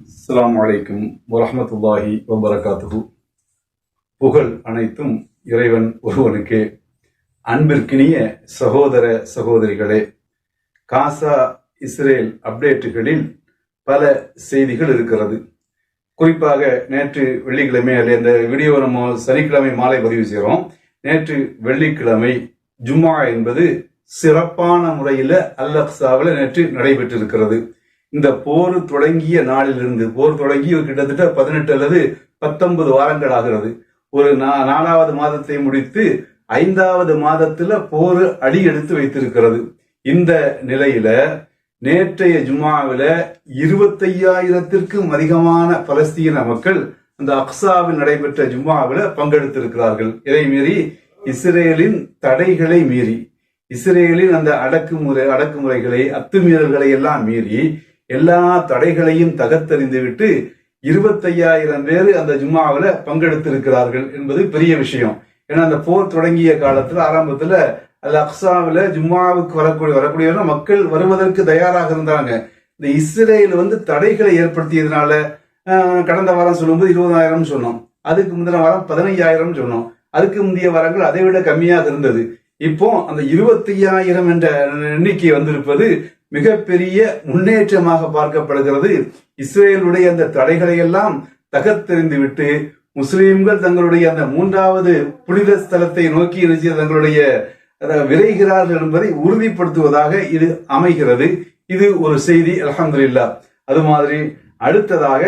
அஸ்லாம் அலைக்கும் வரமத்துல்லாஹி வபரகாத்து புகழ் அனைத்தும் இறைவன் ஒருவனுக்கே. அன்பிற்கினிய சகோதர சகோதரிகளே காசா இஸ்ரேல் அப்டேட்டுகளில் பல செய்திகள் இருக்கிறது. குறிப்பாக நேற்று வெள்ளிக்கிழமை அல்ல இந்த வீடியோ நம்ம சனிக்கிழமை மாலை பதிவு செய்கிறோம் நேற்று வெள்ளிக்கிழமை ஜும்மா என்பது சிறப்பான முறையில் அல்லக்சாவில் நேற்று நடைபெற்றிருக்கிறது. இந்த போர் தொடங்கிய நாளிலிருந்து போர் தொடங்கி கிட்டத்தட்ட பதினெட்டு அல்லது பத்தொன்பது வாரங்கள் ஆகிறது. ஒரு நா- நாலாவது மாதத்தை முடித்து ஐந்தாவது மாதத்துல போர் அடி எடுத்து வைத்திருக்கிறது. இந்த நிலையில நேற்றைய ஜுமாவில இருபத்தையாயிரத்திற்கும் அதிகமான பலஸ்தீன மக்கள் அந்த அக்சாவில் நடைபெற்ற ஜும்மாவில பங்கெடுத்திருக்கிறார்கள். இதை மீறி இஸ்ரேலின் தடைகளை மீறி இஸ்ரேலின் அந்த அடக்குமுறை அடக்குமுறைகளை அத்துமீறல்களை எல்லாம் மீறி எல்லா தடைகளையும் தகர்த்தறிந்துவிட்டு இருபத்தையாயிரம் பேர் அந்த ஜும்மாவில் பங்கெடுத்திருக்கிறார்கள் என்பது பெரிய விஷயம். ஏன்னா அந்த போர் தொடங்கிய காலத்துல ஆரம்பத்துல அல் அக்ஸாவில் ஜும்மாவுக்கு வரக்கூடிய வரக்கூடிய மக்கள் வருவதற்கு தயாராக இருந்தாங்க. இந்த இஸ்ரேல் வந்து தடைகளை ஏற்படுத்தியதுனால கடந்த வாரம் சொல்லும்போது இருபதாயிரம் சொன்னோம். அதுக்கு முந்தின வாரம் பதினைஞ்சாயிரம் சொன்னோம். அதுக்கு முந்தைய வாரங்கள் அதை விட கம்மியாக இருந்தது. இப்போ அந்த இருபத்தையாயிரம் என்ற எண்ணிக்கை வந்திருப்பது மிகப்பெரிய முன்னேற்றமாக பார்க்கப்படுகிறது. இஸ்ரேலுடைய அந்த தடைகளை எல்லாம் தகர்த்தெறிந்து விட்டு தங்களுடைய அந்த மூன்றாவது புனித ஸ்தலத்தை நோக்கி நிச்சய தங்களுடைய விரைகிறார்கள் என்பதை உறுதிப்படுத்துவதாக இது அமைகிறது. இது ஒரு செய்தி அல்ஹம்துலில்லா. அது மாதிரி அடுத்ததாக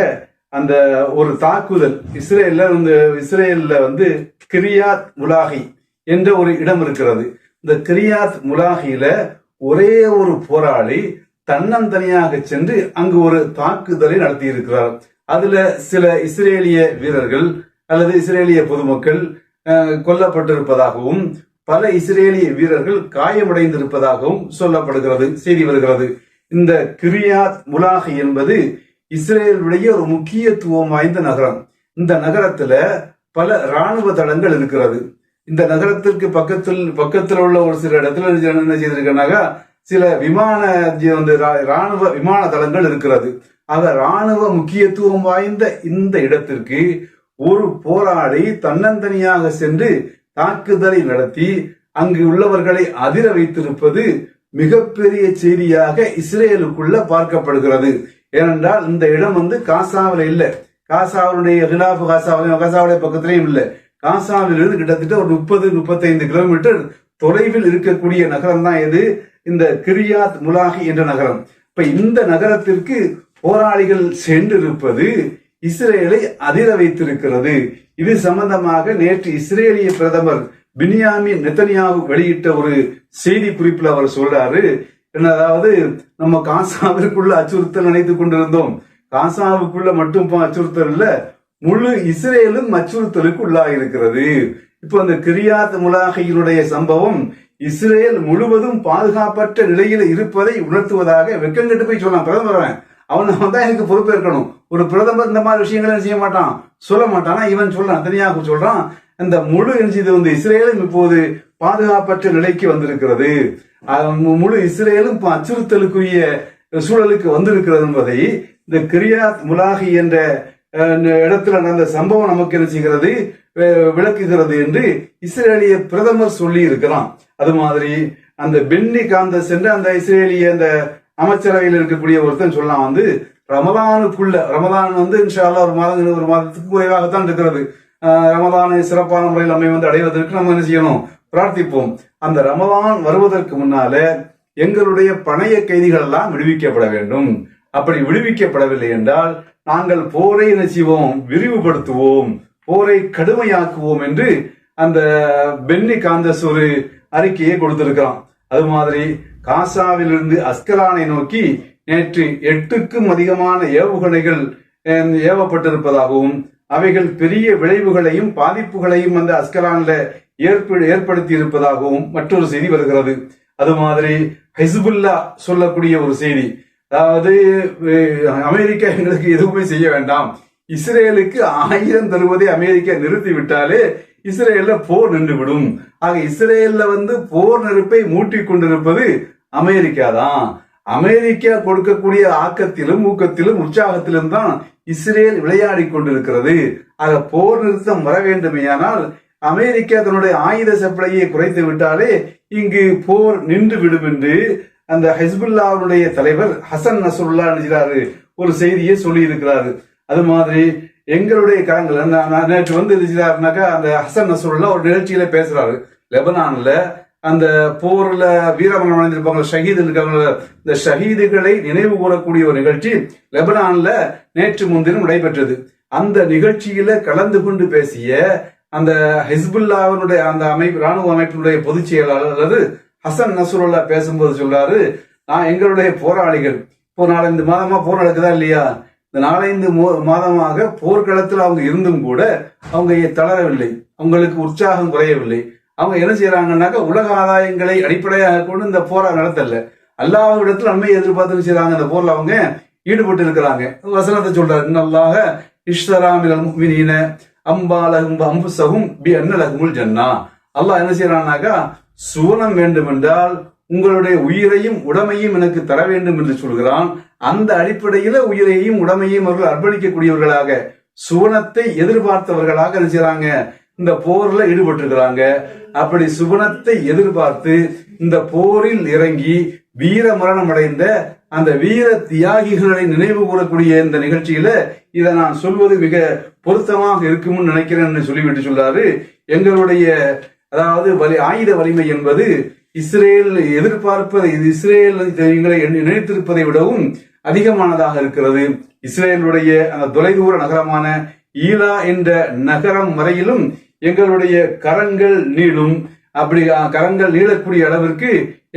அந்த ஒரு தாக்குதல் இஸ்ரேல்ல இந்த இஸ்ரேல்ல வந்து கிரியாத் முலாகி என்ற ஒரு இடம் இருக்கிறது. இந்த கிரியாத் முலாஹில ஒரே ஒரு போராளி தன்னந்தனியாக சென்று அங்கு ஒரு தாக்குதலை நடத்தி இருக்கிறார் அதுல சில இஸ்ரேலிய வீரர்கள் அல்லது இஸ்ரேலிய பொதுமக்கள் கொல்லப்பட்டிருப்பதாகவும் பல இஸ்ரேலிய வீரர்கள் காயமடைந்திருப்பதாகவும் சொல்லப்படுகிறது செய்தி வருகிறது. இந்த கிரியாத் முலாகி என்பது இஸ்ரேலுடைய ஒரு முக்கியத்துவம் வாய்ந்த நகரம். இந்த நகரத்துல பல ராணுவ தளங்கள் இருக்கிறது. இந்த நகரத்திற்கு பக்கத்தில் பக்கத்தில் உள்ள ஒரு சில இடத்துல என்ன செய்திருக்கனாக்கா சில விமான வந்து ரா- ராணுவ விமான தளங்கள் இருக்கிறது. ஆக ராணுவ முக்கியத்துவம் வாய்ந்த இந்த இடத்திற்கு ஒரு போராளி தன்னந்தனியாக சென்று தாக்குதலை நடத்தி அங்கு உள்ளவர்களை அதிர வைத்திருப்பது மிகப்பெரிய செய்தியாக இஸ்ரேலுக்குள்ள பார்க்கப்படுகிறது. ஏனென்றால் இந்த இடம் வந்து காசாவில் இல்லை. காசாவுடைய ஹிலாஃப் காசாவிலையும் காசாவுடைய பக்கத்திலையும் இல்லை. காசாவிலிருந்து கிட்டத்தட்ட ஒரு முப்பது முப்பத்தைந்து கிலோமீட்டர் தொலைவில் இருக்கக்கூடிய நகரம் தான் எது? இந்த கிரியாத் முலாகி என்ற நகரம். இப்ப இந்த நகரத்திற்கு போராளிகள் சென்றிருப்பது இஸ்ரேலை அதிர வைத்திருக்கிறது. இது சம்பந்தமாக நேற்று இஸ்ரேலிய பிரதமர் பின்யாமி நெத்தனியாவு வெளியிட்ட ஒரு செய்தி குறிப்பில் அவர் சொல்றாரு. என்ன அதாவது நம்ம காசாவிற்குள்ள அச்சுறுத்தல் நினைத்துக் கொண்டிருந்தோம். காசாவுக்குள்ள மட்டும் அச்சுறுத்தல் இல்ல. முழு இஸ்ரேலும் அச்சுறுத்தலுக்கு உள்ளாகியிருக்கிறது இப்போ அந்த கிரியாத் முலாகையினுடைய சம்பவம் இஸ்ரேல் முழுவதும் பாதுகாப்பற்ற நிலையில் இருப்பதை உணர்த்துவதாக வெக்கங்கட்டு போய் சொல்லலாம் பிரதமர் அவன். அவன் தான் எனக்கு பொறுப்பேற்கணும். ஒரு பிரதமர் இந்த மாதிரி விஷயங்களை செய்ய மாட்டான்? சொல்ல மாட்டானா. இவன் சொல்றான் தனியாக சொல்றான் இந்த முழு இது வந்து இஸ்ரேலும் இப்போது பாதுகாப்பற்ற நிலைக்கு வந்திருக்கிறது. முழு இஸ்ரேலும் அச்சுறுத்தலுக்குரிய சூழலுக்கு வந்திருக்கிறது என்பதை இந்த கிரியாத் முலாகி என்ற இடத்துல நடந்த சம்பவம் நமக்கு என்ன செய்கிறது? விளக்குகிறது என்று இஸ்ரேலிய பிரதமர் சொல்லி இருக்கிறான் அது மாதிரி அந்த பென்னி காந்த சென்று அந்த இஸ்ரேலிய அந்த அமைச்சரவையில் இருக்கக்கூடிய ஒருத்தன் சொல்லலாம் வந்து ரமதானுக்குள்ள ரமதான் வந்து இன்ஷா ஒரு மாதம் ஒரு மாதத்துக்கு குறைவாகத்தான் இருக்கிறது. ரமதானை சிறப்பான முறையில் அமை வந்து அடைவதற்கு நம்ம என்ன செய்யணும்? பிரார்த்திப்போம். அந்த ரமதான் வருவதற்கு முன்னால எங்களுடைய பணைய கைதிகள் எல்லாம் விடுவிக்கப்பட வேண்டும். அப்படி விடுவிக்கப்படவில்லை என்றால் நாங்கள் போரை என்ன செய்வோம்? விரிவுபடுத்துவோம். போரை கடுமையாக்குவோம் என்று அந்த பென்னி காந்தஸ் ஒரு அறிக்கையை கொடுத்திருக்கிறான். அது மாதிரி காசாவிலிருந்து அஸ்கலானை நோக்கி நேற்று எட்டுக்கும் அதிகமான ஏவுகணைகள் அஹ், ஏவப்பட்டிருப்பதாகவும் அவைகள் பெரிய விளைவுகளையும் பாதிப்புகளையும் அந்த அஸ்கலான்ல ஏற்ப ஏற்படுத்தி இருப்பதாகவும் மற்றொரு செய்தி வருகிறது. அது மாதிரி ஹிசுபுல்லா சொல்லக்கூடிய ஒரு செய்தி. அதாவது அமெரிக்கா எங்களுக்கு எதுவுமே செய்ய வேண்டாம். இஸ்ரேலுக்கு ஆயுதம் தருவதை அமெரிக்கா நிறுத்தி விட்டாலே இஸ்ரேல்ல போர் நின்றுவிடும். ஆக இஸ்ரேல்ல வந்து போர் நெருப்பை மூட்டிக் கொண்டிருப்பது அமெரிக்கா தான் அமெரிக்கா கொடுக்கக்கூடிய ஆக்கத்திலும் ஊக்கத்திலும் உற்சாகத்திலும் தான் இஸ்ரேல் விளையாடி கொண்டிருக்கிறது. ஆக போர் நிறுத்தம் வர வேண்டுமேயானால் அமெரிக்கா தன்னுடைய ஆயுத சப்ளையை குறைத்து விட்டாலே இங்கு போர் நின்று விடும் என்று அந்த ஹிஸ்புல்லாவுடைய தலைவர் ஹசன் நசருல்லா என்கிறாரு. ஒரு செய்தியை சொல்லி இருக்கிறாரு அது மாதிரி எங்களுடைய கரங்கள் நேற்று வந்து இருக்கிறாருனாக்கா அந்த ஹசன் நசருல்லா ஒரு நிகழ்ச்சியில பேசுறாரு. லெபனான்ல அந்த போர்ல வீரமரணம் அடைந்திருப்பாங்க ஷஹீத் இருக்காங்க இந்த ஷஹீதுகளை நினைவு கூறக்கூடிய ஒரு நிகழ்ச்சி லெபனான்ல நேற்று முன்தினம் நடைபெற்றது. அந்த நிகழ்ச்சியில கலந்து கொண்டு பேசிய அந்த ஹிஸ்புல்லாவினுடைய அந்த அமைப்பு ராணுவ அமைப்பினுடைய பொதுச் செயலாளர் அல்லது ஹசன் நசருல்லா பேசும்போது சொல்றாரு நான் எங்களுடைய போராளிகள். இப்போ நாலஞ்சு மாதமா போர் நடக்குதா இல்லையா? இந்த நாலஞ்சு மாதமாக போர்க்களத்தில் அவங்க இருந்தும் கூட அவங்க தளரவில்லை. அவங்களுக்கு உற்சாகம் குறையவில்லை. அவங்க என்ன செய்யறாங்கன்னாக்கா உலக ஆதாயங்களை அடிப்படையாக கொண்டு இந்த போரா நடத்தல. அல்லாஹ்விடத்தில் நன்மையை எதிர்பார்த்து செய்யறாங்க இந்த போர்ல அவங்க. ஈடுபட்டு இருக்கிறாங்க. வசனத்தை சொல்றாரு நல்லாக இஷ்தராமில் முஃமினீன அம்பாலகும் அம்புசகும் பி அன்னலகுமுல் ஜன்னா. அல்லாஹ் என்ன செய்யறான்னாக்கா சுவனம் வேண்டுமென்றால் உங்களுடைய உயிரையும் உடமையும் எனக்கு தர வேண்டும் என்று சொல்கிறான். அந்த அடிப்படையில உயிரையும் உடமையும் அவர்கள் அர்ப்பணிக்கக்கூடியவர்களாக சுவனத்தை எதிர்பார்த்தவர்களாக என்ன இந்த போர்ல ஈடுபட்டிருக்கிறாங்க. அப்படி சுவனத்தை எதிர்பார்த்து இந்த போரில் இறங்கி வீர மரணம் அடைந்த அந்த வீர தியாகிகளை நினைவு கூறக்கூடிய இந்த நிகழ்ச்சியில இதை நான் சொல்வது மிக பொருத்தமாக இருக்கும்னு நினைக்கிறேன் சொல்லிவிட்டு சொல்றாரு. எங்களுடைய அதாவது வலி ஆயுத வலிமை என்பது இஸ்ரேல் எதிர்பார்ப்பதை இது இஸ்ரேல் எங்களை நினைத்திருப்பதை விடவும் அதிகமானதாக இருக்கிறது. இஸ்ரேலுடைய அந்த தொலைதூர நகரமான ஈலா என்ற நகரம் வரையிலும் எங்களுடைய கரங்கள் நீளும். அப்படி கரங்கள் நீளக்கூடிய அளவிற்கு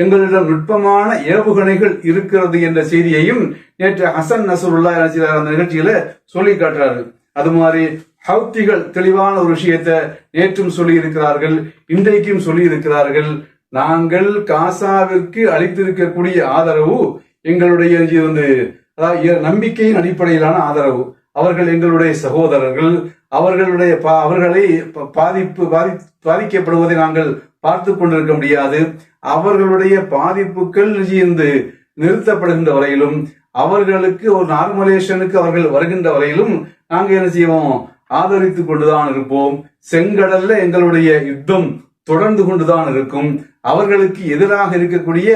எங்களிடம் நுட்பமான ஏவுகணைகள் இருக்கிறது என்ற செய்தியையும் நேற்று ஹசன் நசருல்லா என்ன அந்த நிகழ்ச்சியில சொல்லி காட்டுறாரு அது மாதிரி ஹவுத்திகள் தெளிவான ஒரு விஷயத்தை நேற்றும் சொல்லி இருக்கிறார்கள் இன்றைக்கும் சொல்லி இருக்கிறார்கள் நாங்கள் காசாவிற்கு அளித்திருக்கக்கூடிய ஆதரவு எங்களுடைய இது வந்து அதாவது நம்பிக்கையின் அடிப்படையிலான ஆதரவு. அவர்கள் எங்களுடைய சகோதரர்கள் அவர்களுடைய பா- அவர்களை பாதிப்பு பாதி பாதிக்கப்படுவதை நாங்கள் பார்த்து கொண்டிருக்க முடியாது. அவர்களுடைய பாதிப்புகள் இருந்து நிறுத்தப்படுகின்ற வரையிலும் அவர்களுக்கு ஒரு நார்மலேஷனுக்கு அவர்கள் வருகின்ற வரையிலும் நாங்கள் என்ன செய்வோம்? ஆதரித்துக் கொண்டுதான் இருப்போம். செங்கடல்ல எங்களுடைய யுத்தம் தொடர்ந்து கொண்டுதான் இருக்கும். அவர்களுக்கு எதிராக இருக்கக்கூடிய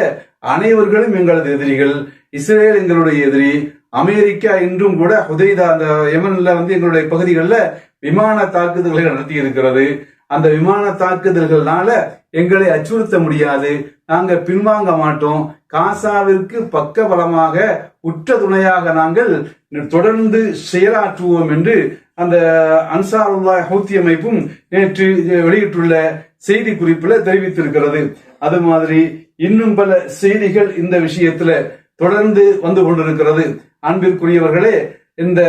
அனைவர்களும் எங்களது எதிரிகள். இஸ்ரேல் எங்களுடைய எதிரி. அமெரிக்கா இன்றும் கூட ஹுதைதா அந்த யமன்ல வந்து எங்களுடைய பகுதிகளில் விமான தாக்குதல்களை நடத்தி இருக்கிறது அந்த விமான தாக்குதல்கள்னால எங்களை அச்சுறுத்த முடியாது. நாங்க பின்வாங்க மாட்டோம். காசாவிற்கு பக்க பலமாக உற்ற துணையாக நாங்கள் தொடர்ந்து செயலாற்றுவோம் என்று அந்த அன்சாருல்லா ஹவுத்தி அமைப்பும் நேற்று வெளியிட்டுள்ள செய்தி குறிப்பில் தெரிவித்திருக்கிறது. அது மாதிரி இன்னும் பல செய்திகள் இந்த விஷயத்துல தொடர்ந்து வந்து கொண்டிருக்கிறது. அன்பிற்குரியவர்களே இந்த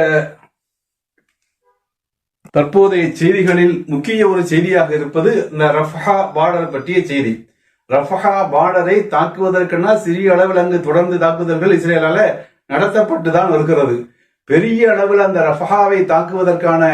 தற்போதைய செய்திகளில் முக்கிய ஒரு செய்தியாக இருப்பது இந்த ரஃபஹா பார்டர் பற்றிய செய்தி. ரஃபஹா பார்டரை தாக்குவதற்கென சிறிய அளவில் அங்கு தொடர்ந்து தாக்குதல்கள் இஸ்ரேலால நடத்தப்பட்டு தான் வருகிறது. பெரிய அளவில் அந்த ரஃபஹாவை தாக்குவதற்கான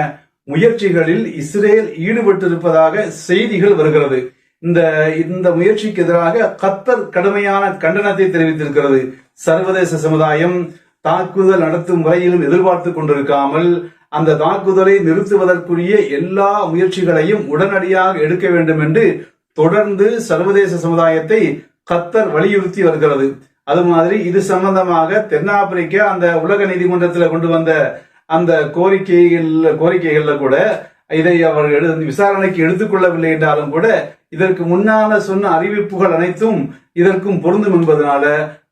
முயற்சிகளில் இஸ்ரேல் ஈடுபட்டிருப்பதாக செய்திகள் வருகிறது. இந்த இந்த முயற்சிக்கு எதிராக கத்தர் கடுமையான கண்டனத்தை தெரிவித்திருக்கிறது. சர்வதேச சமுதாயம் தாக்குதல் நடத்தும் முறையிலும் எதிர்பார்த்து கொண்டிருக்காமல் அந்த தாக்குதலை நிறுத்துவதற்குரிய எல்லா முயற்சிகளையும் உடனடியாக எடுக்க வேண்டும் என்று தொடர்ந்து சர்வதேச சமுதாயத்தை கத்தர் வலியுறுத்தி வருகிறது. அது மாதிரி இது சம்பந்தமாக தென்னாப்பிரிக்கா அந்த உலக நீதிமன்றத்தில் கொண்டு வந்த அந்த கோரிக்கைகள் கோரிக்கைகள்ல கூட இதை அவர் எடு விசாரணைக்கு எடுத்துக்கொள்ளவில்லை என்றாலும் கூட இதற்கு முன்னால சொன்ன அறிவிப்புகள் அனைத்தும் இதற்கும் பொருந்தும் என்பதனால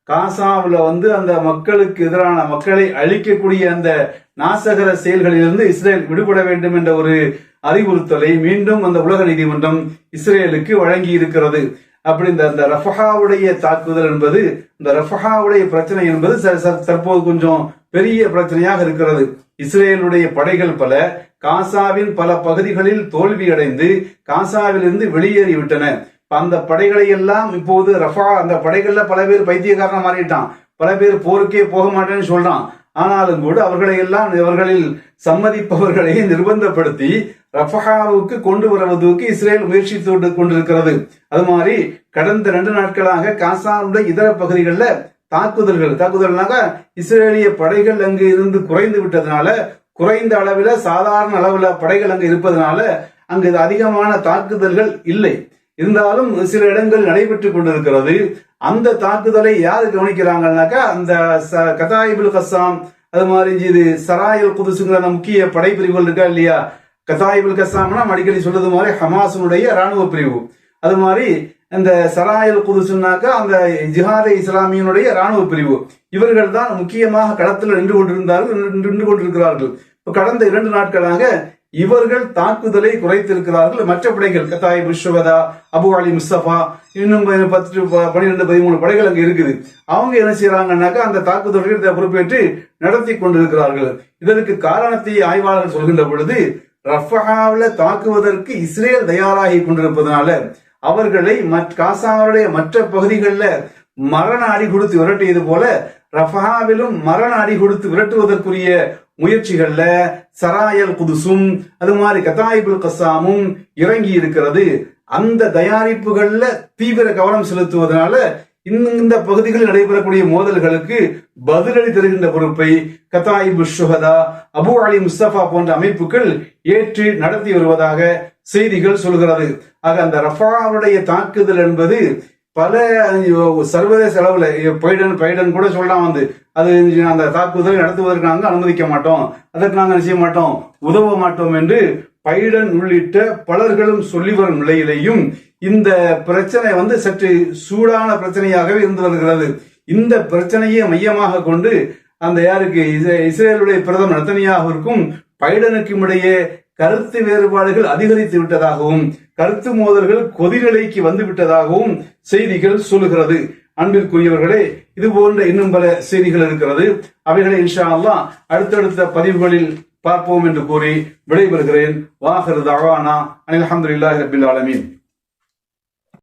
காசாவில் வந்து அந்த மக்களுக்கு எதிரான மக்களை அழிக்கக்கூடிய அந்த நாசகர செயல்களிலிருந்து இஸ்ரேல் விடுபட வேண்டும் என்ற ஒரு அறிவுறுத்தலை மீண்டும் அந்த உலக நீதிமன்றம் இஸ்ரேலுக்கு வழங்கி இருக்கிறது அப்படி இந்த அந்த ரஃபஹாவுடைய தாக்குதல் என்பது இந்த ரஃபஹாவுடைய பிரச்சனை என்பது தற்போது கொஞ்சம் பெரிய பிரச்சனையாக இருக்கிறது. இஸ்ரேலுடைய படைகள் பல காசாவின் பல பகுதிகளில் தோல்வியடைந்து காசாவிலிருந்து வெளியேறிவிட்டன. அந்த படைகளை எல்லாம் இப்போது ரஃபா அந்த படைகள்ல பல பேர் பைத்தியக்காரன மாறிட்டான். பல பேர் போருக்கே போக மாட்டேன்னு சொல்றான். ஆனாலும் கூட அவர்களை எல்லாம் இவர்களில் சம்மதிப்பவர்களை நிர்பந்தப்படுத்தி ரஃபஹாவுக்கு கொண்டு வருவதற்கு இஸ்ரேல் முயற்சித்து கொண்டிருக்கிறது. அது மாதிரி கடந்த ரெண்டு நாட்களாக காசாவுடைய இதர பகுதிகளில் தாக்குதல்கள் தாக்குதல்னாக இஸ்ரேலிய படைகள் அங்கு இருந்து குறைந்து விட்டதுனால குறைந்த அளவில் சாதாரண அளவில் படைகள் அங்கு இருப்பதனால அங்கு அதிகமான தாக்குதல்கள் இல்லை. இருந்தாலும் சில இடங்கள் நடைபெற்று கொண்டிருக்கிறது. அந்த தாக்குதலை யார் கவனிக்கிறாங்கன்னாக்கா அந்த ச- கதாயிபுல் கஸ்ஸாம் அது மாதிரி இது சராயல் குதுசுங்கிற அந்த முக்கிய படைப்பிரிவுகள் இருக்கா இல்லையா? கதாயிபுல் கசாம்னா அடிக்கடி சொல்றது மாதிரி ஹமாஸினுடைய ராணுவ பிரிவு. அது மாதிரி இந்த சராயல் குதுசுனாக்கா அந்த ஜிஹாதே இஸ்லாமியினுடைய இராணுவ பிரிவு. இவர்கள் தான் முக்கியமாக களத்தில் நின்று கொண்டிருந்தார்கள் நின்று நின்று கொண்டிருக்கிறார்கள் கடந்த இரண்டு நாட்களாக இவர்கள் தாக்குதலை குறைத்திருக்கிறார்கள். மற்ற படைகள் கத்தாய் புஷ்வதா அபு அலி முஸ்தபா இன்னும் பத்து ப- பன்னிரெண்டு பதிமூணு படைகள் அங்கே இருக்குது. அவங்க என்ன செய்யறாங்கன்னாக்கா அந்த தாக்குதல்கள் பொறுப்பேற்று நடத்தி கொண்டிருக்கிறார்கள். இதற்கு காரணத்தை ஆய்வாளர்கள் சொல்கின்ற பொழுது ரஃபஹாவில் தாக்குவதற்கு இஸ்ரேல் தயாராகி கொண்டிருப்பதனால அவர்களை மற்ற காசாவுடைய மற்ற பகுதிகளில் மரண அடி கொடுத்து விரட்டியது போல ரஃபஹாவிலும் மரண அடி கொடுத்து விரட்டுவதற்குரிய முயற்சிகள்ல சராயல் குதுசும் அது மாதிரி கதாயிபுல் கசாமும் இறங்கி இருக்கிறது. அந்த தயாரிப்புகள்ல தீவிர கவனம் செலுத்துவதனால இந்த பகுதிகளில் நடைபெறக்கூடிய மோதல்களுக்கு பதிலடி தருகின்ற பொறுப்பை கதாயிபு ஷுஹதா அபு அலி முஸ்தபா போன்ற அமைப்புகள் ஏற்று நடத்தி வருவதாக செய்திகள் சொல்கிறது. ஆக அந்த ரஃபாவுடைய தாக்குதல் என்பது பல சர்வதேச அளவில் பைடன் பைடன் கூட சொல்லலாம் வந்து. அது அந்த தாக்குதலை நடத்துவதற்கு நாங்கள் அனுமதிக்க மாட்டோம். அதற்கு நாங்கள் செய்ய மாட்டோம்? உதவ மாட்டோம் என்று பைடன் உள்ளிட்ட பலர்களும் சொல்லி வரும் நிலையிலேயும் இந்த பிரச்சனை வந்து சற்று சூடான பிரச்சனையாகவே இருந்து வருகிறது. இந்த பிரச்சனையை மையமாக கொண்டு அந்த யாருக்கு இஸ்ரேலுடைய பிரதமர் நத்தனியாவிற்கும் பைடனுக்கும் இடையே கருத்து வேறுபாடுகள் அதிகரித்து விட்டதாகவும் கருத்து மோதல்கள் கொதிநிலைக்கு வந்து விட்டதாகவும் செய்திகள் சொல்லுகிறது. அன்பிற்குரியவர்களே இது போன்ற இன்னும் பல செய்திகள் இருக்கிறது. அவைகளை இன்ஷா அல்லா அடுத்தடுத்த பதிவுகளில் பார்ப்போம் என்று கூறி விடைபெறுகிறேன். வாஹர் தவானா அனில் அஹமதுல்லாஹி ரபில் ஆலமீன்.